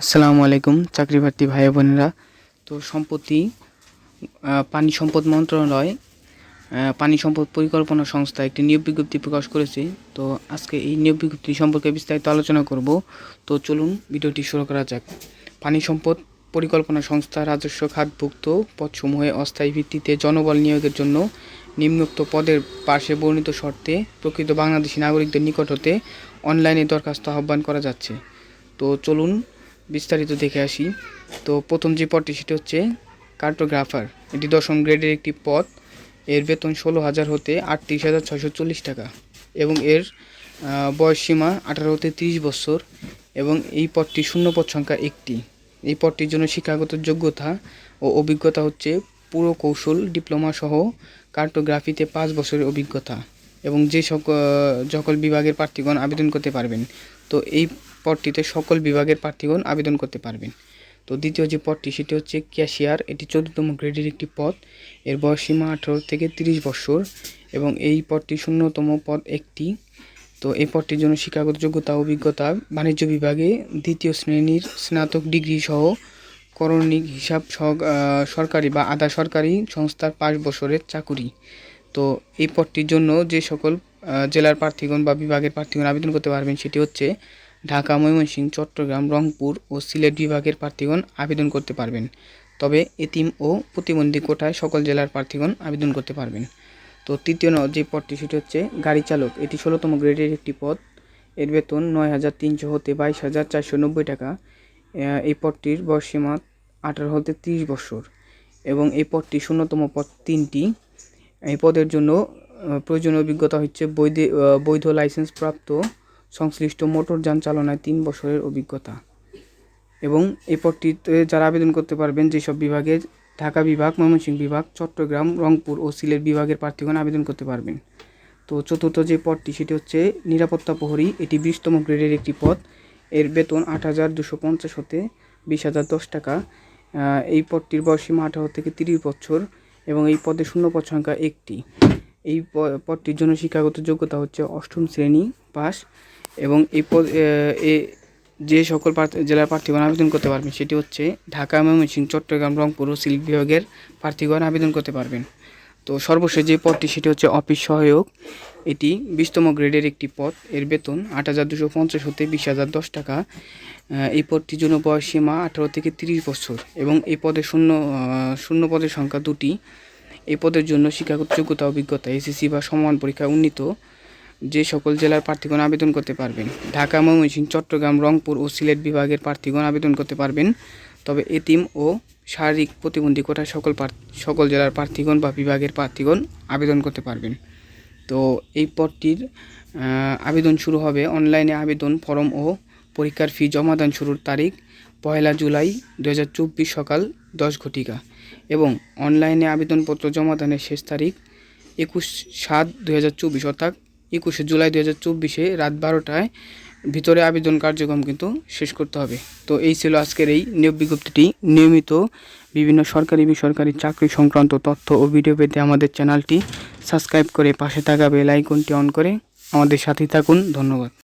আসসালামু আলাইকুম চাকরি প্রার্থী ভাই বোনেরা। তো সম্প্রতি পানি সম্পদ মন্ত্রণালয় পানি সম্পদ পরিকল্পনা সংস্থা একটি নিয়োগ বিজ্ঞপ্তি প্রকাশ করেছে। তো আজকে এই নিয়োগ বিজ্ঞপ্তি সম্পর্কে বিস্তারিত আলোচনা করব। তো চলুন ভিডিওটি শুরু করা যাক। পানি সম্পদ পরিকল্পনা সংস্থা রাজস্ব খাতভুক্ত পদসমূহে অস্থায়ী ভিত্তিতে জনবল নিয়োগের জন্য নিম্নোক্ত পদের পাশে বর্ণিত শর্তে প্রকৃত বাংলাদেশী নাগরিকদের নিকট হতে অনলাইনে দরখাস্ত আহ্বান করা যাচ্ছে। তো চলুন বিস্তারিত দেখে আসি। তো প্রথম যে পদটি সেটি হচ্ছে কার্টোগ্রাফার। এটি দশম গ্রেডের একটি পদ। এর বেতন ষোলো হাজার হতে আটত্রিশ হাজার ছয়শো চল্লিশ টাকা এবং এর আহ, বয়স সীমা আঠারো হতে তিরিশ বছর এবং এই পদটি শূন্য পদ সংখ্যা একটি। এই পদটির জন্য শিক্ষাগত যোগ্যতা ও অভিজ্ঞতা হচ্ছে পুরো কৌশল ডিপ্লোমা সহ কার্টোগ্রাফিতে পাঁচ বছরের অভিজ্ঞতা। এবং যে সকল বিভাগের প্রার্থীগণ আবেদন করতে পারবেন। তো এই পদটিতে সকল বিভাগের প্রার্থীগণ আবেদন করতে পারবেন। তো দ্বিতীয় যে পদটি, সেটি হচ্ছে ক্যাশিয়ার। এটি চতুর্থতম গ্রেডের একটি পদ। এর বয়স সীমা আঠারো থেকে তিরিশ বছর এবং এই পদটি শূন্যতম পদ একটি। তো এই পদটির জন্য শিক্ষাগত যোগ্যতা, অভিজ্ঞতা, বাণিজ্য বিভাগে দ্বিতীয় শ্রেণির স্নাতক ডিগ্রি সহ করণিক হিসাব সরকারি বা আধা সরকারি সংস্থার পাঁচ বছরের চাকুরি। তো এই পদটির জন্য যে সকল জেলার প্রার্থীগণ বা বিভাগের প্রার্থীগণ আবেদন করতে পারবেন সেটি হচ্ছে ঢাকা, ময়মনসিংহ, চট্টগ্রাম, রংপুর ও সিলেট বিভাগের প্রার্থীগণ আবেদন করতে পারবেন। তবে এতিম ও প্রতিবন্ধী কোটায় সকল জেলার প্রার্থীগণ আবেদন করতে পারবেন। তো তৃতীয় ন- যে পদটি, সেটি হচ্ছে গাড়ি চালক। এটি ষোলোতম গ্রেডের একটি পদ। এর বেতন নয় হাজার তিনশো হতে বাইশ হাজার চারশো নব্বই টাকা। এই পদটির বয়সীমা আঠারো হতে তিরিশ বছর। এবং এই পদটি শূন্যতম পদ তিনটি। এই পদের জন্য প্রয়োজনীয় অভিজ্ঞতা হচ্ছে বৈধ বৈধ লাইসেন্স প্রাপ্ত সংশ্লিষ্ট মোটরযান চালনায় তিন বছরের অভিজ্ঞতা। এবং এই পদটিতে যারা আবেদন করতে পারবেন, যেসব বিভাগে ঢাকা বিভাগ, ময়মনসিংহ বিভাগ, চট্টগ্রাম, রংপুর ও সিলেট বিভাগের প্রার্থীগণ আবেদন করতে পারবেন। তো চতুর্থ যে পদটি, সেটি হচ্ছে নিরাপত্তা প্রহরী। এটি বিশতম গ্রেডের একটি পদ। এর বেতন আট হাজার দুশো পঞ্চাশ হতে বিশ হাজার দশ টাকা। এই পদটির বয়সীমা আঠারো থেকে তিরিশ বছর। এবং এই পদে শূন্য পদ সংখ্যা একটি। এই পদটির জন্য শিক্ষাগত যোগ্যতা হচ্ছে অষ্টম শ্রেণি পাস এবং এই পদ, এ যে সকল জেলার প্রার্থীগণ আবেদন করতে পারবেন, সেটি হচ্ছে ঢাকা ময়মনসিংহ, চট্টগ্রাম, রংপুর ও সিলেট বিভাগের প্রার্থীগণ আবেদন করতে পারবেন। তো সর্বশেষ যে পদটি, সেটি হচ্ছে অফিস সহায়ক। এটি বিশতম গ্রেডের একটি পদ। এর বেতন আট হাজার দুশো পঞ্চাশ হতে বিশ হাজার দশ টাকা। এই পদটির জন্য বয়স সীমা আঠারো থেকে তিরিশ বছর এবং এই পদের শূন্য শূন্য পদের সংখ্যা দুটি। এই পদের জন্য শিক্ষাগত যোগ্যতা, অভিজ্ঞতা, এসএসসি বা সমান পরীক্ষা উন্নীত যে সকল জেলার প্রার্থীগণ আবেদন করতে পারবেন। ঢাকা, ময়মনসিংহ, চট্টগ্রাম, রংপুর ও সিলেট বিভাগের প্রার্থীগণ আবেদন করতে পারবেন। তবে এতিম ও শারীরিক প্রতিবন্ধী কোটায় সকল সকল জেলার প্রার্থীগণ বা বিভাগের প্রার্থীগণ আবেদন করতে পারবেন। তো এই পদটির আবেদন শুরু হবে অনলাইনে আবেদন ফর্ম ও পরীক্ষার ফি জমাদান শুরুর তারিখ পয়লা জুলাই দু হাজার চব্বিশ সকাল দশ ঘটিকা এবং অনলাইনে আবেদনপত্র জমাদানের শেষ তারিখ একুশ সাত দু হাজার চব্বিশ অর্থাৎ একুশে জুলাই দু রাত বারোটায় ভিতরে আবেদন কার্যক্রম কিন্তু শেষ করতে হবে। তো এই ছিল আজকের এই নিয়োগ বিজ্ঞপ্তিটি। নিয়মিত বিভিন্ন সরকারি বেসরকারি চাকরি সংক্রান্ত তথ্য ও ভিডিও পেতে আমাদের চ্যানেলটি সাবস্ক্রাইব করে পাশে থাকা বেল আইকনটি অন করে আমাদের সাথেই থাকুন। ধন্যবাদ।